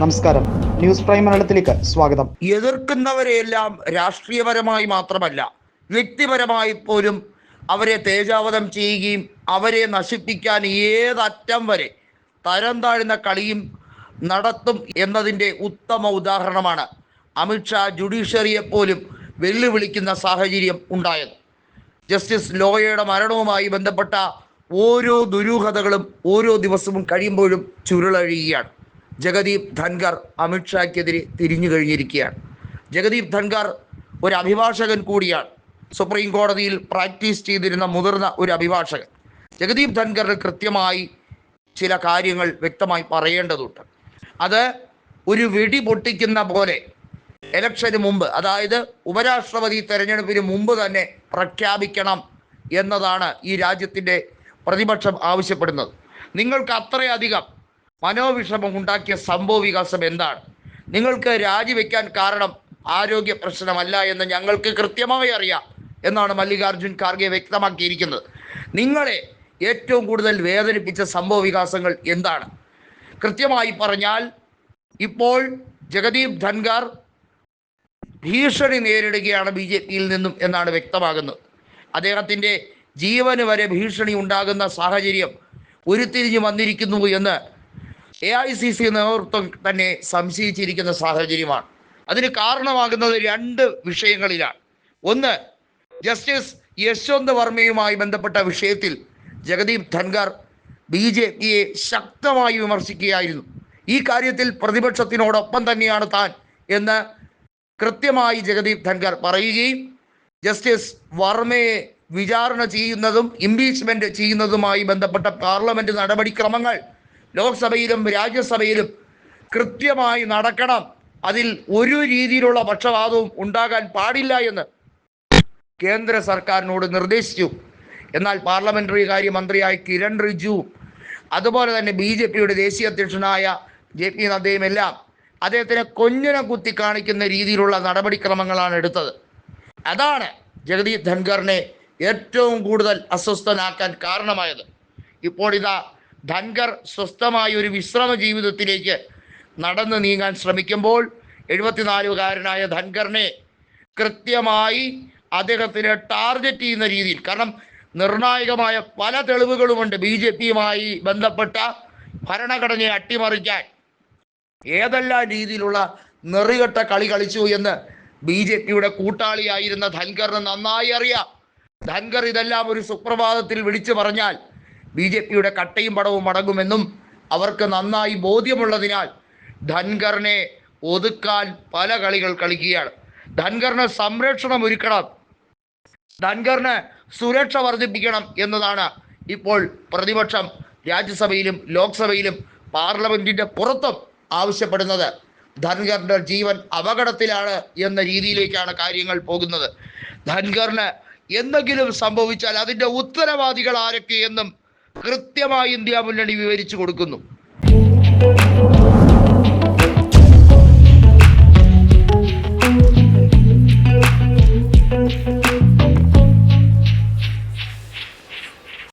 നമസ്കാരം. News prime മലയാളത്തിലേക്ക് സ്വാഗതം. എതിർക്കുന്നവരെയെല്ലാം രാഷ്ട്രീയപരമായി മാത്രമല്ല വ്യക്തിപരമായി പോലും അവരെ തേജാവധം ചെയ്യുകയും അവരെ നശിപ്പിക്കാൻ ഏതറ്റം വരെ തരം താഴ്ന്ന കളിയും നടത്തും എന്നതിന്റെ ഉത്തമ ഉദാഹരണമാണ് അമിത്ഷാ ജുഡീഷ്യറിയെ പോലും വെല്ലുവിളിക്കുന്ന സാഹചര്യം ഉണ്ടായത്. ജസ്റ്റിസ് ലോയയുടെ മരണവുമായി ബന്ധപ്പെട്ട ഓരോ ദുരൂഹതകളും ഓരോ ദിവസവും കഴിയുമ്പോഴും ചുരുളഴിയുകയാണ്. ജഗദീപ് ധൻഖർ അമിത്ഷായ്ക്കെതിരെ തിരിഞ്ഞു കഴിഞ്ഞിരിക്കുകയാണ്. ജഗദീപ് ധൻഖർ ഒരു അഭിഭാഷകൻ കൂടിയാണ്. സുപ്രീം കോടതിയിൽ പ്രാക്ടീസ് ചെയ്തിരുന്ന മുതിർന്ന ഒരു അഭിഭാഷകൻ. ജഗദീപ് ധൻഖറിന് കൃത്യമായി ചില കാര്യങ്ങൾ വ്യക്തമായി പറയേണ്ടതുണ്ട്. അത് ഒരു വെടി പൊട്ടിക്കുന്ന പോലെ ഇലക്ഷന് മുമ്പ് അതായത് ഉപരാഷ്ട്രപതി തെരഞ്ഞെടുപ്പിന് മുമ്പ് തന്നെ പ്രഖ്യാപിക്കണം എന്നതാണ് ഈ രാജ്യത്തിന്റെ പ്രതിപക്ഷം ആവശ്യപ്പെടുന്നത്. നിങ്ങൾക്ക് അത്രയധികം മനോവിഷമം ഉണ്ടാക്കിയ സംഭവ വികാസം എന്താണ്? നിങ്ങൾക്ക് രാജിവെക്കാൻ കാരണം ആരോഗ്യ പ്രശ്നമല്ല എന്ന് ഞങ്ങൾക്ക് കൃത്യമായി അറിയാം എന്നാണ് മല്ലികാർജുൻ ഖാർഗെ വ്യക്തമാക്കിയിരിക്കുന്നത്. നിങ്ങളെ ഏറ്റവും കൂടുതൽ വേദനിപ്പിച്ച സംഭവ വികാസങ്ങൾ എന്താണ്? കൃത്യമായി പറഞ്ഞാൽ ഇപ്പോൾ ജഗദീപ് ധൻഖാർ ഭീഷണി നേരിടുകയാണ് ബി ജെ പിയിൽ നിന്നും എന്നാണ് വ്യക്തമാകുന്നത്. അദ്ദേഹത്തിന്റെ ജീവന് വരെ ഭീഷണി ഉണ്ടാകുന്ന സാഹചര്യം ഉരുത്തിരിഞ്ഞു വന്നിരിക്കുന്നു എന്ന് എ ഐ സി സി നേതൃത്വം തന്നെ സംശയിച്ചിരിക്കുന്ന സാഹചര്യമാണ്. അതിന് കാരണമാകുന്നത് രണ്ട് വിഷയങ്ങളിലാണ്. ഒന്ന് ജസ്റ്റിസ് യശ്വന്ത് വർമ്മയുമായി ബന്ധപ്പെട്ട വിഷയത്തിൽ ജഗദീപ് ധൻഖർ ബി ജെ പിയെ ശക്തമായി വിമർശിക്കുകയായിരുന്നു. ഈ കാര്യത്തിൽ പ്രതിപക്ഷത്തിനോടൊപ്പം തന്നെയാണ് താൻ എന്ന് കൃത്യമായി ജഗദീപ് ധൻഖർ പറയുകയും ജസ്റ്റിസ് വർമ്മയെ വിചാരണ ചെയ്യുന്നതും ഇംപീച്ച്മെന്റ് ചെയ്യുന്നതുമായി ബന്ധപ്പെട്ട പാർലമെന്റ് നടപടിക്രമങ്ങൾ ലോക്സഭയിലും രാജ്യസഭയിലും കൃത്യമായി നടക്കണം. അതിൽ ഒരു രീതിയിലുള്ള പക്ഷപാതവും ഉണ്ടാകാൻ പാടില്ല എന്ന് കേന്ദ്ര സർക്കാരിനോട് നിർദ്ദേശിച്ചു. എന്നാൽ പാർലമെന്ററി കാര്യ മന്ത്രിയായ കിരൺ റിജു അതുപോലെ തന്നെ ബി ജെ പിയുടെ ദേശീയ അധ്യക്ഷനായ ജെ പി നദ്ദയും എല്ലാം അദ്ദേഹത്തിനെ കൊഞ്ഞനെ കുത്തി കാണിക്കുന്ന രീതിയിലുള്ള നടപടിക്രമങ്ങളാണ് എടുത്തത്. അതാണ് ജഗദീപ് ധൻഖറിനെ ഏറ്റവും കൂടുതൽ അസ്വസ്ഥനാക്കാൻ കാരണമായത്. ഇപ്പോൾ ഇതാ ധൻഖർ സ്വസ്ഥമായ ഒരു വിശ്രമ ജീവിതത്തിലേക്ക് നടന്നു നീങ്ങാൻ ശ്രമിക്കുമ്പോൾ എഴുപത്തിനാലുകാരനായ ധൻകറിനെ കൃത്യമായി അദ്ദേഹത്തിന് ടാർഗറ്റ് ചെയ്യുന്ന രീതിയിൽ കാരണം നിർണായകമായ പല തെളിവുകളുമുണ്ട് ബി ജെ പിയുമായി ബന്ധപ്പെട്ട ഭരണഘടനയെ അട്ടിമറിക്കാൻ. ഏതെല്ലാം രീതിയിലുള്ള നെറികെട്ട കളി കളിച്ചു എന്ന് ബി ജെ പിയുടെ കൂട്ടാളിയായിരുന്ന ധൻഖറിന് നന്നായി അറിയാം. ധൻകർ ഇതെല്ലാം ഒരു സുപ്രഭാതത്തിൽ വിളിച്ചു പറഞ്ഞാൽ ബി ജെ പിയുടെ കട്ടയും പടവും അടങ്ങുമെന്നും അവർക്ക് നന്നായി ബോധ്യമുള്ളതിനാൽ ധൻഖറിനെ ഒതുക്കാൻ പല കളികൾ കളിക്കുകയാണ്. ധൻഖറിന് സംരക്ഷണം ഒരുക്കണം. ധൻഖറിന് സുരക്ഷ വർദ്ധിപ്പിക്കണം എന്നതാണ് ഇപ്പോൾ പ്രതിപക്ഷം രാജ്യസഭയിലും ലോക്സഭയിലും പാർലമെന്റിന്റെ പുറത്തും ആവശ്യപ്പെടുന്നത്. ധൻഖറിന്റെ ജീവൻ അപകടത്തിലാണ് എന്ന രീതിയിലേക്കാണ് കാര്യങ്ങൾ പോകുന്നത്. ധൻഖറിന് എന്തെങ്കിലും സംഭവിച്ചാൽ അതിന്റെ ഉത്തരവാദികൾ ആരൊക്കെ എന്നും കൃത്യമായി ഇന്ത്യ മുന്നണി വിവരിച്ചു കൊടുക്കുന്നു.